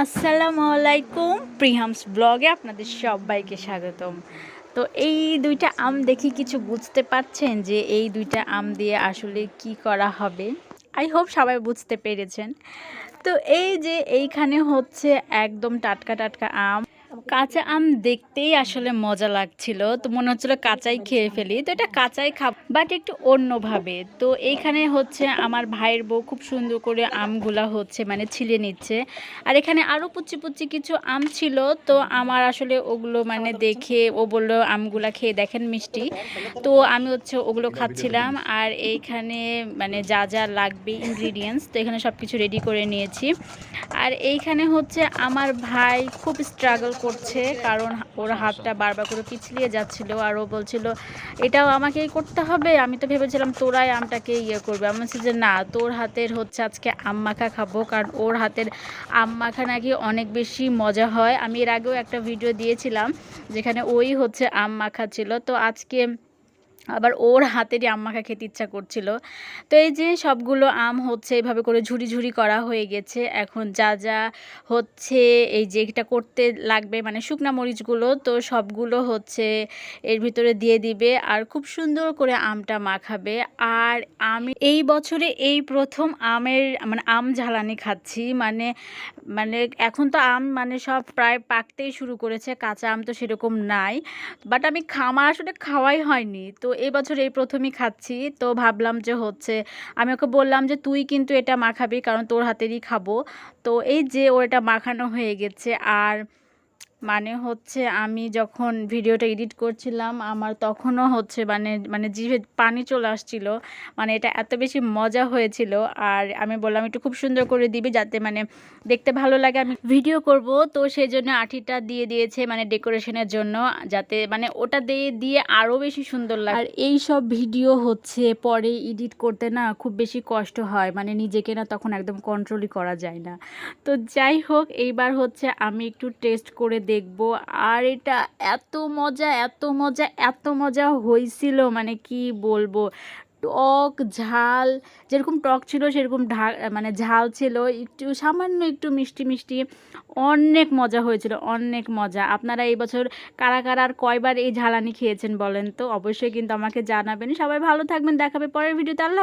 আসসালামু আলাইকুম প্রিহামস ব্লগে আপনাদের সবাইকে স্বাগতম। তো এই দুইটা আম দেখি কিছু বুঝতে পারছেন যে এই দুইটা আম দিয়ে আসলে কি করা হবে? আই হোপ সবাই বুঝতে পেরেছেন। তো এই যে এইখানে হচ্ছে একদম টাটকা টাটকা আম। কাঁচা আম দেখতেই আসলে মজা লাগছিল। তো মনে হচ্ছিল কাঁচাই খেয়ে ফেলি। তো এটা কাঁচাই খাব বাট একটু অন্যভাবে। তো এইখানে হচ্ছে আমার ভাইয়ের বউ খুব সুন্দর করে আমগুলা হচ্ছে মানে ছিলে নিচ্ছে। আর এখানে আরও পুচি পুচি কিছু আম ছিল, তো আমার আসলে ওগুলো মানে দেখে ও বলল, আমগুলা খেয়ে দেখেন মিষ্টি। তো আমি হচ্ছে ওগুলো খাচ্ছিলাম। আর এইখানে মানে যা যা লাগবে ইনগ্রিডিয়েন্টস তো এখানে সব কিছু রেডি করে নিয়েছি। আর এইখানে হচ্ছে আমার ভাই খুব স্ট্রাগল করছে, কারণ ওর হাতটা বারবার করে পিছলিয়ে যাচ্ছিল। আর ও বলছিল, এটাও আমাকেই করতে হবে। আমি তো ভেবেছিলাম তোরাই আমটাকে ইয়ে করবে। আমি বলছি যে, না, তোর হাতের হচ্ছে আজকে আম মাখা খাব। কারণ ওর হাতের আম মাখা নাকি অনেক বেশি মজা হয়। আমি এর আগেও একটা ভিডিও দিয়েছিলাম, যেখানে ওই হচ্ছে আম মাখা ছিল। তো আজকে আবার ওর হাতেরই আম মাখা খেতে ইচ্ছা করছিল। তো এই যে সবগুলো আম হচ্ছে, এভাবে করে ঝুড়ি ঝুড়ি করা হয়ে গেছে। এখন যা যা হচ্ছে, এই যে এটা করতে লাগবে মানে শুকনা মরিচগুলো, তো সবগুলো হচ্ছে এর ভিতরে দিয়ে দিবে আর খুব সুন্দর করে আমটা মাখাবে। আর আমি এই বছরে এই প্রথম আমের মানে আম ঝালানি খাচ্ছি। মানে মানে এখন তো আম মানে সব প্রায় পাকতেই শুরু করেছে, কাঁচা আম তো সেরকম নাই। বাট আমি খামার আসলে খাওয়াই হয়নি। তো এবছর এই প্রথমই খাচ্ছি, তো ভাবলাম যে হচ্ছে, আমি ওকে বললাম যে তুই কিন্তু এটা মাখাবি কারণ তোর হাতেরই খাব। তো এই যে ও এটা মাখানো হয়ে গেছে, আর মানে হচ্ছে আমি যখন ভিডিওটা এডিট করছিলাম, আমার তখনও হচ্ছে মানে মানে জিভে পানি চলে আসছিল। মানে এটা এত বেশি মজা হয়েছিল। আর আমি বললাম, একটু খুব সুন্দর করে দিবি যাতে মানে দেখতে ভালো লাগে, আমি ভিডিও করব। তো সেই জন্য আঠিটা দিয়ে দিয়েছে মানে ডেকোরেশনের জন্য, যাতে মানে ওটা দিয়ে দিয়ে আরও বেশি সুন্দর লাগে। আর এই সব ভিডিও হচ্ছে পরে এডিট করতে না খুব বেশি কষ্ট হয়। মানে নিজেকে না তখন একদম কন্ট্রোলই করা যায় না। তো যাই হোক, এইবার হচ্ছে আমি একটু টেস্ট করে দেখব। আর এটা এত মজা এত মজা এত মজা হয়েছিল মানে কি বলব? টক ঝাল, যেরকম টক ছিল সেরকম ঢা মানে ঝাল ছিল, একটু সামান্য একটু মিষ্টি মিষ্টি, অনেক মজা হয়েছিল, অনেক মজা। আপনারা এই বছর কারা কারা আর কয়বার এই ঝালানি খেয়েছেন বলেন তো? অবশ্যই কিন্তু আমাকে জানাবেন। সবাই ভালো থাকবেন দেখাবে পরের ভিডিওতে। আল্লাহ